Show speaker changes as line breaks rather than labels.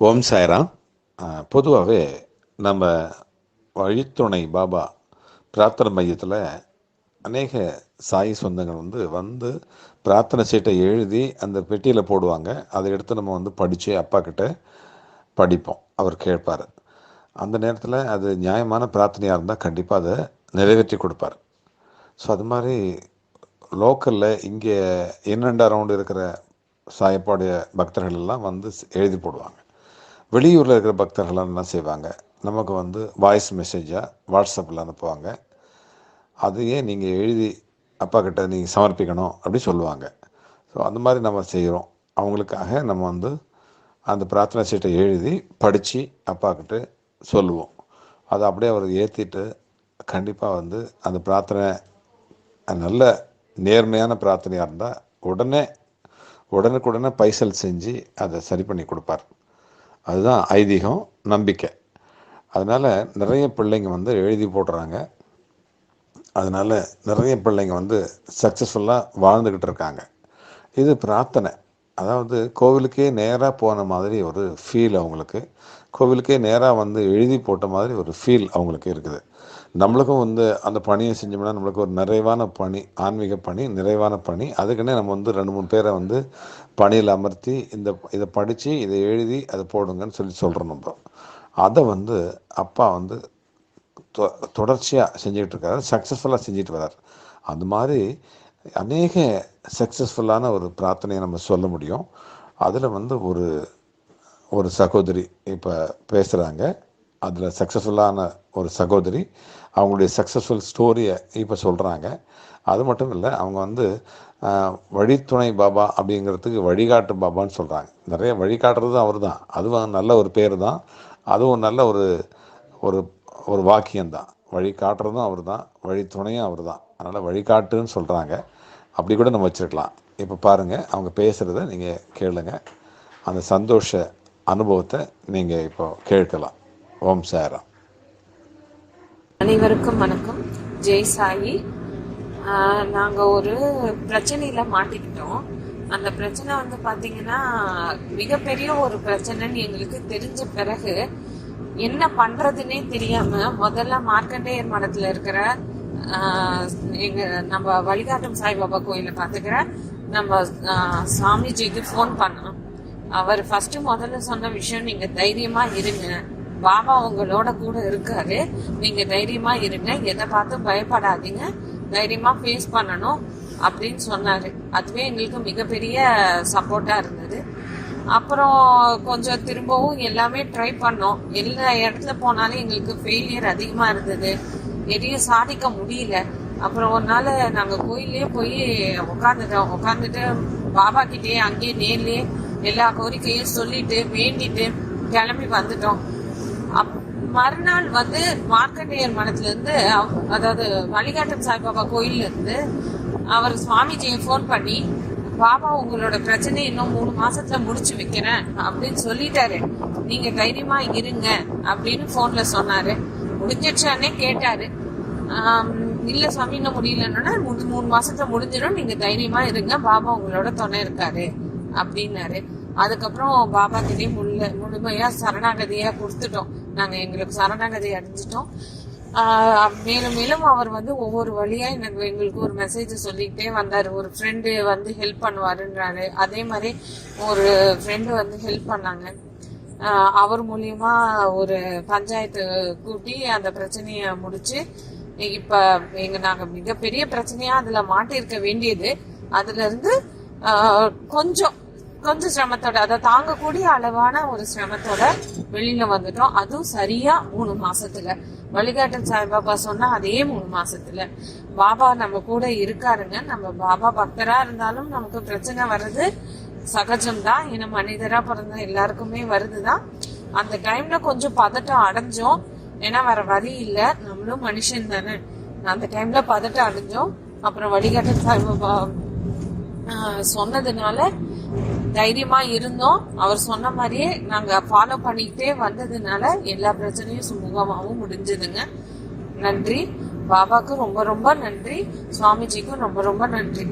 ஓம் சாய்ராம். பொதுவாகவே நம்ம வழித்துணை பாபா பிரார்த்தனை மையத்தில் அநேக சாய் சொந்தங்கள் வந்து வந்து பிரார்த்தனை சீட்டை எழுதி அந்த பெட்டியில் போடுவாங்க. அதை எடுத்து நம்ம வந்து படித்து அப்பா கிட்ட படிப்போம். அவர் கேட்பார். அந்த நேரத்தில் அது நியாயமான பிரார்த்தனையாக இருந்தால் கண்டிப்பாக அதை நிறைவேற்றி கொடுப்பார். ஸோ அது மாதிரி லோக்கலில் இங்கே என்னெண்ட அரவுண்டு இருக்கிற சாயப்பாடைய பக்தர்கள் எல்லாம் வந்து எழுதி போடுவாங்க. வெளியூரில் இருக்கிற பக்தர்கள் என்ன செய்வாங்க? நமக்கு வந்து வாய்ஸ் மெசேஜாக வாட்ஸ்அப்பில் அனுப்புவாங்க. அதையே நீங்கள் எழுதி அப்பா கிட்ட நீங்கள் சமர்ப்பிக்கணும் அப்படி சொல்லுவாங்க. ஸோ அந்த மாதிரி நம்ம செய்கிறோம் அவங்களுக்காக நம்ம வந்து அந்த பிரார்த்தனை சீட்டை எழுதி படித்து அப்பா கிட்ட சொல்லுவோம். அதை அப்படியே அவர் ஏற்றிட்டு கண்டிப்பாக வந்து அந்த பிரார்த்தனை நல்ல நேர்மையான பிரார்த்தனையாக இருந்தால் உடனே உடனுக்குடனே பைசல் செஞ்சு அதை சரி பண்ணி கொடுப்பார். அதுதான் ஐதீகம் நம்பிக்கை. அதனால் நிறைய பிள்ளைங்க வந்து எழுதி போடுறாங்க அதனால் நிறைய பிள்ளைங்க வந்து சக்ஸஸ்ஃபுல்லாக வாழ்ந்துக்கிட்டு இருக்காங்க. இது பிரார்த்தனை. அதாவது கோவிலுக்கே நேராக போன மாதிரி ஒரு ஃபீல் அவங்களுக்கு. கோவிலுக்கே நேராக வந்து எழுதி போட்ட மாதிரி ஒரு ஃபீல் அவங்களுக்கு இருக்குது. நம்மளுக்கும் வந்து அந்த பணியை செஞ்சோம்னா நம்மளுக்கு ஒரு நிறைவான பணி ஆன்மீக பணி நிறைவான பணி. அதுக்குன்னே நம்ம வந்து ரெண்டு மூணு பேரை வந்து பணியில் அமர்த்தி இந்த இதை படித்து இதை எழுதி அதை போடுங்கன்னு சொல்லி சொல்கிறோம் நம்ம. அதை வந்து அப்பா வந்து தொ தொடர்ச்சியாக செஞ்சுக்கிட்டு இருக்காரு. சக்ஸஸ்ஃபுல்லாக செஞ்சுட்டு வர்றார் அந்த மாதிரி அநேக சக்ஸஸ்ஃபுல்லான ஒரு பிரார்த்தனையை நம்ம சொல்ல முடியும். அதில் வந்து ஒரு ஒரு சகோதரி இப்போ பேசுகிறாங்க அதில் சக்ஸஸ்ஃபுல்லான ஒரு சகோதரி அவங்களுடைய சக்ஸஸ்ஃபுல் ஸ்டோரியை இப்போ சொல்கிறாங்க அது மட்டும் இல்லை அவங்க வந்து வழித்துணை பாபா அப்படிங்கிறதுக்கு வழிகாட்டு பாபான்னு சொல்கிறாங்க நிறைய வழிகாட்டுறது அவர் தான் அதுவும் நல்ல ஒரு பேர் தான் அதுவும் நல்ல ஒரு ஒரு ஒரு வாக்கியம்தான். வழிகாட்டுறதும் அவர் தான் வழித்துணையும் அவர் தான் அதனால் வழிகாட்டுன்னு சொல்கிறாங்க அப்படி கூட நம்ம வச்சுருக்கலாம். இப்போ பாருங்கள் அவங்க பேசுகிறத நீங்கள் கேளுங்க. அந்த சந்தோஷ அனுபவத்தை நீங்கள் இப்போ கேட்கலாம். ஓம் சாரா
அனைவருக்கும் வணக்கம். ஜெய் சாயி. நாங்கள் ஒரு பிரச்சனையில் மாட்டிக்கிட்டோம். அந்த பிரச்சனை வந்து பார்த்தீங்கன்னா மிகப்பெரிய ஒரு பிரச்சனைன்னு எங்களுக்கு தெரிஞ்ச பிறகு என்ன பண்ணுறதுன்னே தெரியாமல் முதல்ல மார்க்கண்டேயர் மடத்தில் இருக்கிற எங்க நம்ம வழிகாட்டும் சாய்பாபா கோயில பாத்துக்கிற நம்ம சாமிஜிக்கு ஃபோன் பண்ணோம். அவர் ஃபர்ஸ்ட் முதல்ல சொன்ன விஷயம் நீங்க தைரியமா இருங்க. பாபா உங்களோட கூட இருக்காரு. நீங்க தைரியமா இருங்க. எதை பார்த்து பயப்படாதீங்க. தைரியமா ஃபேஸ் பண்ணணும் அப்படின்னு சொன்னாரு. அதுவே எங்களுக்கு மிகப்பெரிய சப்போர்ட்டா இருந்தது. அப்புறம் கொஞ்சம் திரும்பவும் எல்லாமே ட்ரை பண்ணோம். எல்லா இடத்துல போனாலும் எங்களுக்கு ஃபெயிலியர் அதிகமா இருந்தது. எதையும் சாதிக்க முடியல. அப்புறம் ஒரு நாள் நாங்கள் கோயிலே போய் உட்காந்துட்டோம் உட்காந்துட்டு பாபா கிட்டே அங்கேயே நேர்லேயே எல்லா கோரிக்கையும் சொல்லிட்டு வேண்டிட்டு கிளம்பி வந்துட்டோம். மறுநாள் வந்து மார்க்கண்டேயர் மனத்துல இருந்து அதாவது வழிகாட்டும் சாய்பாபா கோயில்ல இருந்து அவர் சுவாமிஜியை ஃபோன் பண்ணி பாபா உங்களோட பிரச்சனை இன்னும் மூணு மாசத்துல முடிச்சு வைக்கிறேன் அப்படின்னு சொல்லிட்டாரு. நீங்க தைரியமா இருங்க அப்படின்னு போன்ல சொன்னாரு. முடிஞ்சிடுச்சானே கேட்டாரு. இல்ல சுவாமி இன்னும் முடியலன்னா மூணு மாசத்துல முடிஞ்சிடும். நீங்க தைரியமா இருங்க. பாபா உங்களோட துணை இருக்காரு அப்படின்னாரு. அதுக்கப்புறம் பாபா கிட்டே முழு முழுமையா சரணாகதியா கொடுத்துட்டோம். நாங்க எங்களுக்கு சரணாகதி அடைஞ்சிட்டோம். மேலும் மேலும் அவர் வந்து ஒவ்வொரு வழியா எனக்கு எங்களுக்கு ஒரு மெசேஜ் சொல்லிக்கிட்டே வந்தாரு. ஒரு ஃப்ரெண்டு வந்து ஹெல்ப் பண்ணுவாருன்றாரு. அதே மாதிரி ஒரு ஃப்ரெண்டு வந்து ஹெல்ப் பண்ணாங்க. அவர் மூலியமா ஒரு பஞ்சாயத்து கூட்டி அந்த பிரச்சனைய முடிச்சு இப்ப எங்க நாங்க மிகப்பெரிய பிரச்சனையா அதுல மாட்டிருக்க வேண்டியது. அதுல இருந்து கொஞ்சம் கொஞ்சம் சிரமத்தோட அதை தாங்கக்கூடிய அளவான ஒரு சிரமத்தோட வெளியில வந்துட்டோம். அதுவும் சரியா மூணு மாசத்துல. வழிகாட்டன் சாய்பாபா சொன்னா அதே மூணு மாசத்துல. பாபா நம்ம கூட இருக்காருங்க. நம்ம பாபா பக்தரா இருந்தாலும் நமக்கு பிரச்சனை வர்றது சகஜம்தான். ஏன்னா மனிதரா பிறந்த எல்லாருக்குமே வருதுதான். அந்த டைம்ல கொஞ்சம் பதட்டம் அடைஞ்சோம். ஏன்னா வேற வழி இல்ல. நம்மளும் மனுஷன் தானே. அந்த டைம்ல பதட்டம் அடைஞ்சோம். அப்புறம் வழிகாட்டன் சாய்பாபா சொன்னதுனால தைரியமா இருந்தோம். அவர் சொன்ன மாதிரியே நாங்க ஃபாலோ பண்ணிக்கிட்டே வந்ததுனால எல்லா பிரச்சனையும் சுமூகமாகவும் முடிஞ்சதுங்க. நன்றி. பாபாக்கு ரொம்ப ரொம்ப நன்றி. சுவாமிஜிக்கும் ரொம்ப ரொம்ப நன்றி.